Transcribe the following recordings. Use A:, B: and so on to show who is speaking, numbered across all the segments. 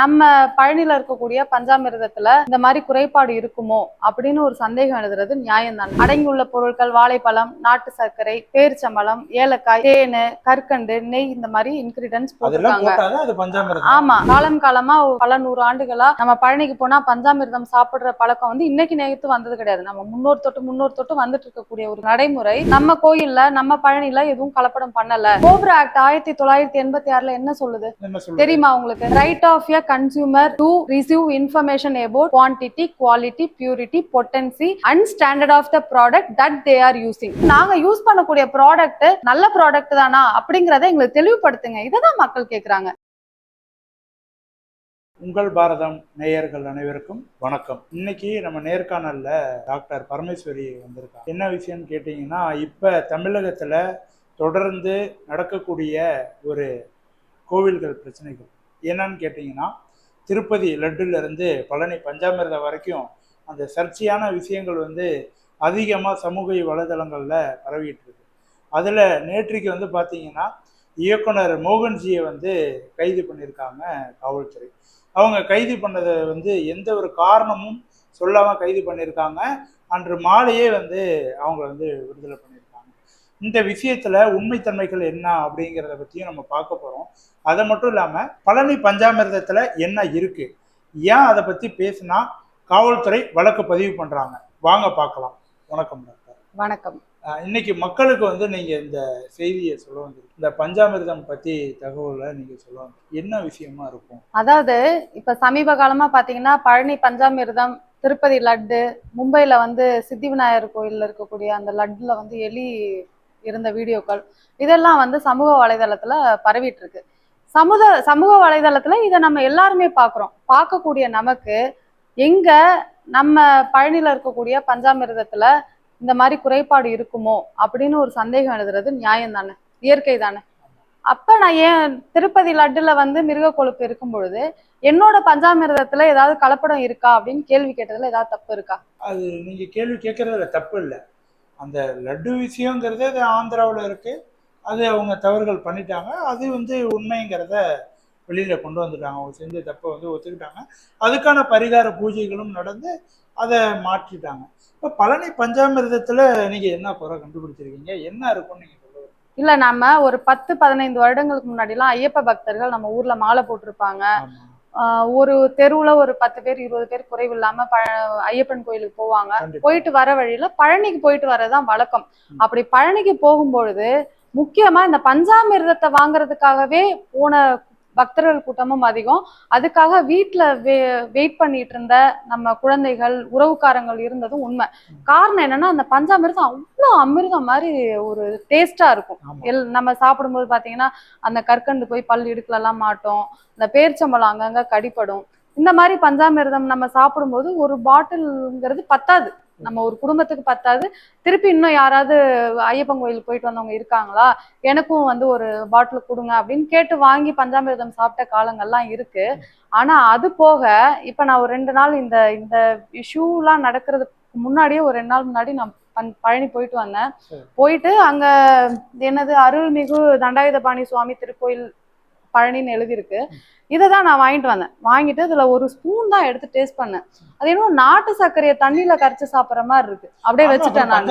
A: நம்ம பழனியில இருக்கக்கூடிய பஞ்சாமிர்தத்துல இந்த மாதிரி குறைபாடு இருக்குமோ அப்படின்னு ஒரு சந்தேகம் எழுதுறது நியாயம்தான். அடங்கியுள்ள பொருட்கள் வாழைப்பழம் நாட்டு சர்க்கரை பேரிச்சம்பழம் ஏலக்காய் தேனு கற்கண்டு நெய் இந்த மாதிரி இன்கிரீடியன்ஸ் போட்டிருக்காங்க. ஆமா காலம் காலமா பல நூறு ஆண்டுகளா நம்ம பழனிக்கு போனா பஞ்சாமிர்தம் சாப்பிடுற பழக்கம் வந்து இன்னைக்கு நேத்து வந்தது கிடையாது. நம்ம முன்னோர் தொட்டு முன்னோர் தொட்டு வந்துட்டு இருக்கக்கூடிய ஒரு நடைமுறை. நம்ம கோயில்ல நம்ம பழனில எதுவும் கலப்படம் பண்ணல. கோப்ரா ஆக்ட் ஆயிரத்தி தொள்ளாயிரத்தி எண்பத்தி ஆறுல என்ன சொல்லுது? தெரியுமா உங்களுக்கு? Right of a consumer to receive information about quantity quality purity potency and standard of the product that they are using நாங்க யூஸ் பண்ணக்கூடிய ப்ராடக்ட் நல்ல ப்ராடக்ட் தானா அப்படிங்கறத எங்களுக்கு தெளிவுபடுத்துங்க. இதை தான் மக்கள் கேட்குறாங்க
B: உங்கள் பாரதம் நேயர்கள் அனைவருக்கும் வணக்கம். இன்னைக்கு நம்ம நேர்காணல்ல டாக்டர் பரமேஸ்வரி வந்திருக்காங்க என்ன விஷயம்னு கேட்டிங்கன்னா இப்போ தமிழகத்தில் தொடர்ந்து நடக்கக்கூடிய ஒரு கோவில்கள் பிரச்சனைகள். என்னன்னு கேட்டிங்கன்னா திருப்பதி லட்டுலேருந்து பழனி பஞ்சாமிர்தம் வரைக்கும் அந்த சர்ச்சையான விஷயங்கள் வந்து அதிகமாக சமூக வலைதளங்களில் பரவிட்டு இருக்கு. அதில் நேற்றுக்கு வந்து பார்த்தீங்கன்னா இயக்குனர் மோகன்ஜியை வந்து கைது பண்ணியிருக்காங்க காவல்துறை. அவங்க கைது பண்ணதை வந்து எந்த ஒரு காரணமும் சொல்லாமல் கைது பண்ணியிருக்காங்க. அன்று மாலையே வந்து அவங்க வந்து விடுதலை பண்ணியிருக்காங்க இந்த விஷயத்தில் உண்மைத்தன்மைகள் என்ன அப்படிங்கிறத பற்றியும் நம்ம பார்க்க போகிறோம் அது மட்டும் இல்லாமல் பழனி பஞ்சாமிர்தத்தில் என்ன இருக்குது ஏன் அதை பற்றி பேசினா காவல்துறை வழக்கு பதிவு பண்ணுறாங்க வாங்க பார்க்கலாம். வணக்கம் டாக்டர்.
A: வணக்கம்.
B: இன்னைக்கு மக்களுக்கு வந்து நீங்க இந்த செய்தியை சொல்ல வந்திருக்கு இந்த பஞ்சாமிர்தம் பத்தி தகவலை நீங்க சொல்ல என்ன விஷயமா இருக்கும்?
A: அதாவது இப்ப சமீப காலமா பாத்தீங்கன்னா பழனி பஞ்சாமிர்தம் திருப்பதி லட்டு மும்பைல வந்து சித்தி விநாயகர் கோயில்ல இருக்கக்கூடிய அந்த லட்டுல வந்து எலி இருந்த வீடியோக்கள் இதெல்லாம் வந்து சமூக வலைதளத்துல பரவிட்டு இருக்கு சமூக சமூக வலைதளத்துல இதை நம்ம எல்லாருமே பார்க்குறோம் பார்க்கக்கூடிய நமக்கு எங்க நம்ம பழனியில இருக்கக்கூடிய பஞ்சாமிர்தத்துல இந்த மாதிரி குறைபாடு இருக்குமோ அப்படின்னு ஒரு சந்தேகம் எழுதுறது நியாயம் தானே இயற்கை தானே அப்ப நான் ஏன் திருப்பதி லட்டுல வந்து மிருக கொழுப்பு இருக்கும் பொழுது என்னோட பஞ்சாமிர்தத்துல ஏதாவது கலப்படம் இருக்கா அப்படின்னு கேள்வி கேட்டதுல ஏதாவது தப்பு இருக்கா?
B: அது நீங்க கேள்வி கேட்கறதுல தப்பு இல்லை. அந்த லட்டு விஷயங்கிறது அது ஆந்திராவில் இருக்கு. அது அவங்க தவறுகள் பண்ணிட்டாங்க. அது வந்து உண்மைங்கிறத வெளியில கொண்டு வந்துட்டாங்க. அவங்க செஞ்ச தப்பை வந்து ஒத்துக்கிட்டாங்க. அதுக்கான பரிகார பூஜைகளும் நடந்து அதை மாற்றிட்டாங்க. இப்போ பழனி பஞ்சாமிர்தத்துல நீங்க என்ன குறை கண்டுபிடிச்சிருக்கீங்க? என்ன இருக்கும்னு நீங்க சொல்லுங்க
A: இல்ல நம்ம ஒரு பத்து பதினைந்து வருடங்களுக்கு முன்னாடி எல்லாம் ஐயப்ப பக்தர்கள் நம்ம ஊர்ல மாலை போட்டிருப்பாங்க. ஒரு தெருவுல ஒரு பத்து பேர் இருபது பேர் குறைவில்லாம ப ஐயப்பன் கோயிலுக்கு போவாங்க. போயிட்டு வர வழியில பழனிக்கு போயிட்டு வரதுதான் வழக்கம். அப்படி பழனிக்கு போகும்பொழுது முக்கியமா இந்த பஞ்சாமிர்தத்தை வாங்குறதுக்காகவே போன பக்தர்கள் கூட்டமும் அதிகம். அதுக்காக வீட்டுல வெ வெயிட் பண்ணிட்டு இருந்த நம்ம குழந்தைகள் உறவுக்காரங்கள் இருந்ததும் உண்மை. காரணம் என்னன்னா அந்த பஞ்சாமிர்தம் அவ்வளோ அமிர்தம் மாதிரி ஒரு டேஸ்டா இருக்கும். எல் நம்ம சாப்பிடும்போது பாத்தீங்கன்னா அந்த கற்கண்டு போய் பல் இடுக்கலலாம் மாட்டோம். இந்த பேரிச்சம்பழம் அங்கங்க கடிப்படும். இந்த மாதிரி பஞ்சாமிர்தம் நம்ம சாப்பிடும்போது ஒரு பாட்டில்ங்கிறது பத்தாது. நம்ம ஒரு குடும்பத்துக்கு பத்தாது. திருப்பி இன்னும் யாராவது ஐயப்பன் கோயிலுக்கு போயிட்டு வந்தவங்க இருக்காங்களா? எனக்கும் வந்து ஒரு பாட்டில் கொடுங்க அப்படின்னு கேட்டு வாங்கி பஞ்சாமிர்தம் சாப்பிட்ட காலங்கள்லாம் இருக்கு. ஆனா அது போக இப்ப நான் ஒரு ரெண்டு நாள் இந்த இந்த இஷ்யூலாம் நடக்கிறதுக்கு முன்னாடியே ஒரு ரெண்டு நாள் முன்னாடி நான் பன்- பழனி போயிட்டு வந்தேன். போயிட்டு அங்க என்னது அருள்மிகு தண்டாயுதபாணி சுவாமி திருக்கோயில் பழனின்னு எழுதியிருக்கு. இதை தான் நான் வாங்கிட்டு வந்தேன். வாங்கிட்டு இதுல ஒரு ஸ்பூன் தான் எடுத்து டேஸ்ட் பண்ணேன். அது என்னமோ நாட்டு சர்க்கரையை தண்ணியில கரைச்சு சாப்பிடுற மாதிரி இருக்கு. அப்படியே வச்சுட்டேன் நான்.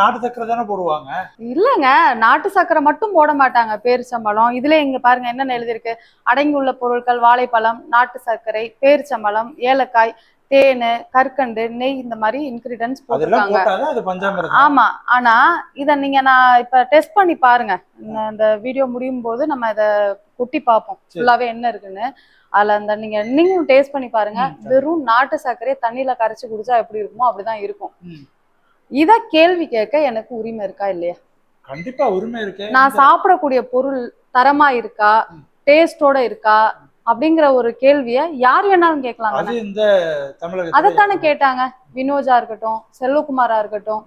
B: நாட்டு சக்கரை தானே போடுவாங்க?
A: இல்லங்க நாட்டு சர்க்கரை மட்டும் போட மாட்டாங்க. பேரிச்சம்பழம் இதுல இங்க பாருங்க என்னென்ன எழுதியிருக்கு? அடங்கியுள்ள பொருட்கள் வாழைப்பழம் நாட்டு சர்க்கரை பேரிச்சம்பழம் ஏலக்காய் தேனு கற்கண்டு நெய் இந்த மாதிரி இன்கிரீடியன்ஸ் போட்டிருக்காங்க. ஆமா. ஆனா இத நீங்க நான் இப்ப டெஸ்ட் பண்ணி பாருங்க. இந்த- வீடியோ முடியும் போது நம்ம இத கொட்டி பார்ப்போம். ஃபுல்லாவே என்ன இருக்குன்னு. அதுல அந்த நீங்க நீங்களும் டேஸ்ட் பண்ணி பாருங்க. வெறும் நாட்டு சர்க்கரையை தண்ணியில கரைச்சு குடிச்சா எப்படி இருக்குமோ அப்படிதான் இருக்கும். இத கேள்வி கேட்க எனக்கு உரிமை இருக்கா இல்லையா?
B: கண்டிப்பா உரிமை இருக்கு.
A: நான் சாப்பிடக்கூடிய பொருள் தரமா இருக்கா. டேஸ்டோட இருக்கா? அப்படிங்கிற ஒரு கேள்விய யார் வேணாலும் கேட்கலாம்
B: அது இந்த
A: அதைத்தானே கேட்டாங்க. வினோஜா இருக்கட்டும் செல்வகுமாரா இருக்கட்டும்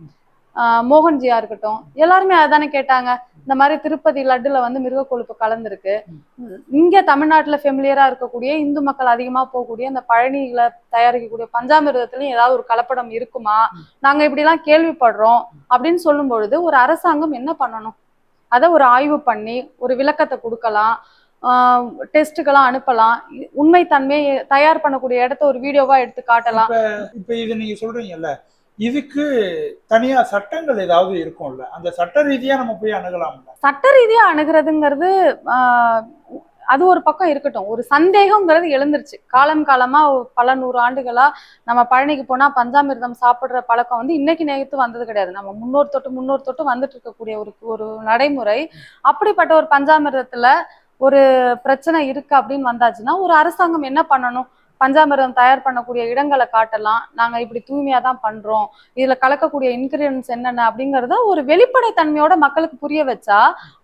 A: மோகன்ஜியா இருக்கட்டும் எல்லாருமே அதானே கேட்டாங்க. இந்த மாதிரி திருப்பதி லட்டுல வந்து மிருக கொழுப்பு கலந்துருக்கு. இங்க தமிழ்நாட்டுல ஃபெமிலியரா இருக்கக்கூடிய இந்து மக்கள் அதிகமா போகக்கூடிய இந்த பழனியில தயாரிக்கக்கூடிய பஞ்சாமிர்தத்துலயும் ஏதாவது ஒரு கலப்படம் இருக்குமா? நாங்க இப்படி எல்லாம் கேள்விப்படுறோம் அப்படின்னு சொல்லும் பொழுது ஒரு அரசாங்கம் என்ன பண்ணணும்? அதை ஒரு ஆய்வு பண்ணி ஒரு விளக்கத்தை கொடுக்கலாம். டெஸ்ட்டுக்கெல்லாம் அனுப்பலாம். இ- உண்மைத்தன்மையை தயார் பண்ணக்கூடிய இடத்த ஒரு வீடியோவா எடுத்து காட்டலாம்.
B: இப்ப இது நீங்க சொல்றீங்கல்ல இதுக்கு தனியா சட்டங்கள் ஏதாவது இருக்கும்ல? அந்த சட்ட ரீதியா நம்ம போய் அணுகலாம்ல?
A: சட்ட ரீதியா அணுகிறதுங்கிறது அது ஒரு பக்கம் இருக்கட்டும். ஒரு சந்தேகம்ங்கிறது எழுந்துருச்சு. காலம் காலமா பல நூறு ஆண்டுகளா நம்ம பழனிக்கு போனா பஞ்சாமிர்தம் சாப்பிடுற பழக்கம் வந்து இன்னைக்கு நேத்து வந்தது கிடையாது. நம்ம முன்னோர் தொட்டு முன்னோர் தொட்டு வந்துட்டு இருக்கக்கூடிய ஒரு ஒரு நடைமுறை. அப்படிப்பட்ட ஒரு பஞ்சாமிர்தத்துல ஒரு பிரச்சனை இருக்கு அப்படின்னு வந்தாச்சுன்னா ஒரு அரசாங்கம் என்ன பண்ணணும்? பஞ்சாமிர்தம் தயார் பண்ணக்கூடிய இடங்களை காட்டலாம். நாங்க இப்படி தூய்மையா தான் பண்றோம். இதுல கலக்கக்கூடிய இன்கிரியன்ஸ் என்னென்ன அப்படிங்கறத ஒரு வெளிப்படைத்தன்மையோட மக்களுக்கு புரிய வச்சா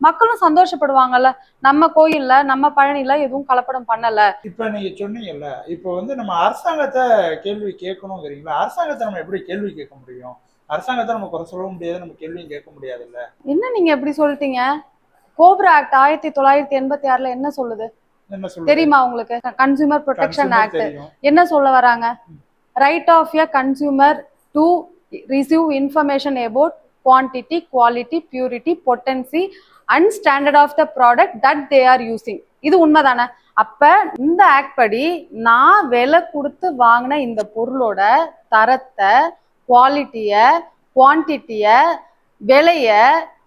A: மக்களும் சந்தோஷப்படுவாங்கல்ல. நம்ம கோயில்ல நம்ம பழனில எதுவும் கலப்படம் பண்ணல.
B: இப்ப நீங்க சொன்னீங்கல்ல இப்ப வந்து நம்ம அரசாங்கத்தை கேள்வி கேட்கணுங்கிறீங்களா? அரசாங்கத்தை நம்ம எப்படி கேள்வி கேட்க முடியும்? அரசாங்கத்தை நம்ம குறை சொல்ல முடியாது நம்ம கேள்வியும் கேட்க முடியாதுல்ல?
A: என்ன நீங்க எப்படி சொல்லிட்டீங்க? கோப்ரா ஆக்ட் ஆயிரத்தி தொள்ளாயிரத்தி எண்பத்தி ஆறுல என்ன சொல்லுது? தெரியுமா உங்களுக்கு? Consumer protection act. என்ன சொல்ல வராங்க? Right of a consumer to receive information about quantity quality purity potency and standard of the product that they are using இது உண்மைதானே? அப்ப இந்த ஆக்ட் படி நான் விலை கொடுத்து வாங்கின இந்த பொருளோட தரத்தை குவாலிட்டிய குவான்டிட்டிய விலைய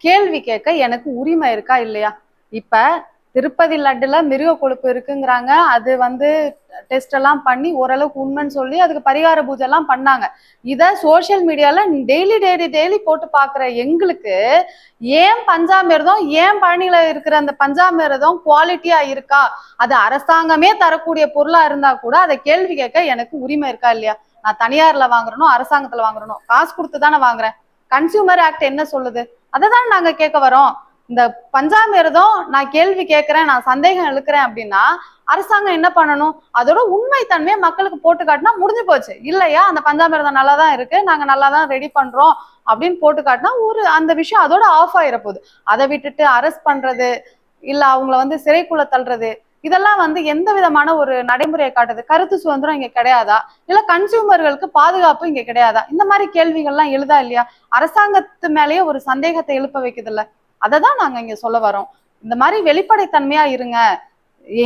A: கேள்வி கேட்க எனக்கு உரிமை இருக்கா இல்லையா? இப்ப திருப்பதி லட்டுல மிருக கொழுப்பு இருக்குங்கிறாங்க. அது வந்து டெஸ்ட் எல்லாம் பண்ணி ஓரளவுக்கு உண்மைன்னு சொல்லி அதுக்கு பரிகார பூஜை எல்லாம் பண்ணாங்க. இத சோஷியல் மீடியால டெய்லி டெய்லி டெய்லி போட்டு பாக்குற எங்களுக்கு ஏன் பஞ்சாமிர்தம் ஏன் பழனியில இருக்கிற அந்த பஞ்சாமிர்தம் குவாலிட்டியா இருக்கா? அது அரசாங்கமே தரக்கூடிய பொருளா இருந்தா கூட அதை கேள்வி கேட்க எனக்கு உரிமை இருக்கா இல்லையா? நான் தனியார்ல வாங்குறனும் அரசாங்கத்துல வாங்குறனும் காசு கொடுத்து தானே வாங்குறேன். கன்சியூமர் ஆக்ட் என்ன சொல்லுது? அதை தான் நாங்க கேட்க வரோம். இந்த பஞ்சாமிர்தம் நான் கேள்வி கேட்கிறேன் நான் சந்தேகம் எழுக்கிறேன் அப்படின்னா அரசாங்கம் என்ன பண்ணணும்? அதோட உண்மை தன்மையை மக்களுக்கு போட்டு காட்டினா முடிஞ்சு போச்சு. இல்லையா? அந்த பஞ்சாமிர்தம் நல்லா தான் இருக்கு நாங்க நல்லா தான் ரெடி பண்றோம் அப்படின்னு போட்டு காட்டினா ஒரு அந்த விஷயம் அதோட ஆஃப் ஆயிர போகுது அதை விட்டுட்டு அரெஸ்ட் பண்றது இல்ல அவங்கள வந்து சிறைக்குள்ள தள்ளுறது இதெல்லாம் வந்து எந்த விதமான ஒரு நடைமுறையை காட்டுது? கருத்து சுதந்திரம் இங்க கிடையாதா? இல்ல கன்சியூமர்களுக்கு பாதுகாப்பு இங்க கிடையாதா? இந்த மாதிரி கேள்விகள்லாம் எழுதா இல்லையா? அரசாங்கத்து மேலேயே ஒரு சந்தேகத்தை எழுப்ப வைக்குது இல்ல அதை தான் நாங்க இங்க சொல்ல வரோம். இந்த மாதிரி வெளிப்படைத்தன்மையா இருங்க.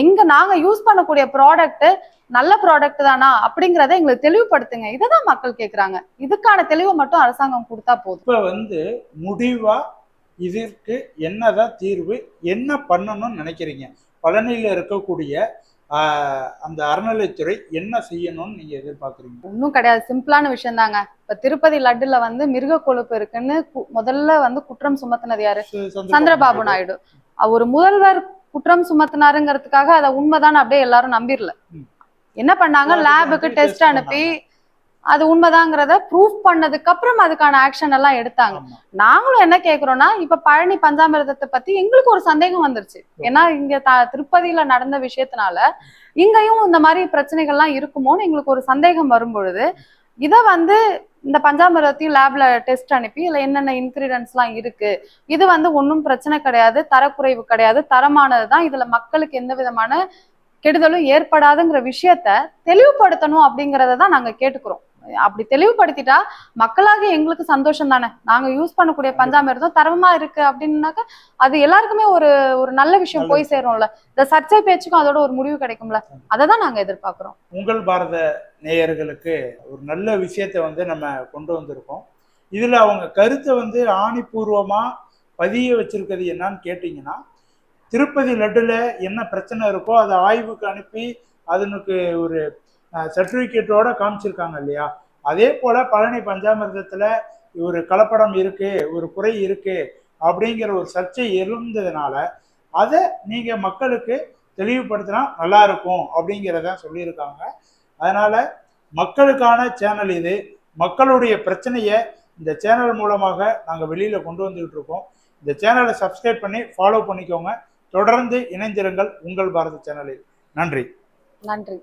A: எங்க நாங்க யூஸ் பண்ணக்கூடிய ப்ராடக்ட் நல்ல ப்ராடக்ட் தானா? அப்படிங்கறத எங்களுக்கு தெளிவுபடுத்துங்க. இதை தான் மக்கள் கேக்குறாங்க. இதுக்கான தெளிவை மட்டும் அரசாங்கம் கொடுத்தா போதும்.
B: இப்ப வந்து முடிவா இதற்கு என்னதான் தீர்வு என்ன பண்ணணும்னு நினைக்கிறீங்க? பழனியில இருக்கக்கூடிய அந்த அறநிலைத்துறை என்ன செய்யணும்னு நீங்க எதிர்பார்க்குறீங்க?
A: ஒன்றும் கிடையாது. சிம்பிளான விஷயம் தாங்க இப்ப திருப்பதி லட்டுல வந்து மிருக கொழுப்பு இருக்குன்னு முதல்ல வந்து குற்றம் சுமத்தினது யாரு? சந்திரபாபு நாயுடு. அவர் ஒரு முதல்வர் குற்றம் சுமத்தினாருங்கிறதுக்காக அதை உண்மைதான் அப்படியே எல்லாரும் நம்பிடல. என்ன பண்ணாங்க? லேபுக்கு டெஸ்ட் அனுப்பி அது உண்மைதாங்கிறத ப்ரூஃப் பண்ணதுக்கு அப்புறம் அதுக்கான ஆக்ஷன் எல்லாம் எடுத்தாங்க. நாங்களும் என்ன கேக்குறோம்னா இப்ப பழனி பஞ்சாமிர்தத்தை பத்தி எங்களுக்கு ஒரு சந்தேகம் வந்துருச்சு. ஏன்னா இங்க த- திருப்பதியில நடந்த விஷயத்தினால இங்கேயும் இந்த மாதிரி பிரச்சனைகள்லாம் இருக்குமோன்னு எங்களுக்கு ஒரு சந்தேகம் வரும் பொழுது இத வந்து இந்த பஞ்சாமிரத்தையும் லேப்ல டெஸ்ட் அனுப்பி இதுல என்னென்ன இன்கிரீடியன்ஸ்லாம் இருக்கு இது வந்து ஒன்றும் பிரச்சனை கிடையாது தரக்குறைவு கிடையாது தரமானது தான் இதுல மக்களுக்கு எந்த விதமான கெடுதலும் ஏற்படாதுங்கிற விஷயத்த தெளிவுபடுத்தணும் அப்படிங்கறத தான் நாங்க கேட்டுக்கிறோம். அப்படி தெளிவுபடுத்திட்டா மக்களாக எங்களுக்கு சந்தோஷம் தானே நாங்க யூஸ் பண்ணக்கூடிய பஞ்சாமிர்தம் தரமா இருக்கு அப்படின்னாக்கா அது எல்லாருக்குமே ஒரு ஒரு நல்ல விஷயம் போய் சேரும்ல. இந்த சர்ச்சை பேச்சுக்கும் அதோட ஒரு முடிவு கிடைக்கும்ல. அதை தான் நாங்க எதிர்பார்க்கிறோம்.
B: உங்கள் பாரத நேயர்களுக்கு ஒரு நல்ல விஷயத்தை வந்து நம்ம கொண்டு வந்திருக்கோம். இதுல அவங்க கருத்தை வந்து ஆணிபூர்வமா பதிய வச்சிருக்கிறது என்னன்னு கேட்டிங்கன்னா திருப்பதி லட்டுல என்ன பிரச்சனை இருக்கோ அதை ஆய்வுக்கு அனுப்பி அதனுக்கு ஒரு சர்டிஃபிகேட்டோட காமிச்சிருக்காங்க இல்லையா? அதே போல பழனி பஞ்சாமிர்தத்துல ஒரு கலப்படம் இருக்கு ஒரு குறை இருக்கு அப்படிங்கிற ஒரு சர்ச்சை எழுந்ததுனால அதை நீங்க மக்களுக்கு தெளிவுபடுத்தினா நல்லா இருக்கும் அப்படிங்கிறத சொல்லியிருக்காங்க. அதனால மக்களுக்கான சேனல் இது. மக்களுடைய பிரச்சனையை இந்த சேனல் மூலமாக நாங்கள் வெளியில் கொண்டு வந்துகிட்டு இருக்கோம். இந்த சேனலை சப்ஸ்கிரைப் பண்ணி ஃபாலோ பண்ணிக்கோங்க. தொடர்ந்து இணைந்திருங்கள் உங்கள் பாரத சேனலில். நன்றி.
A: நன்றி.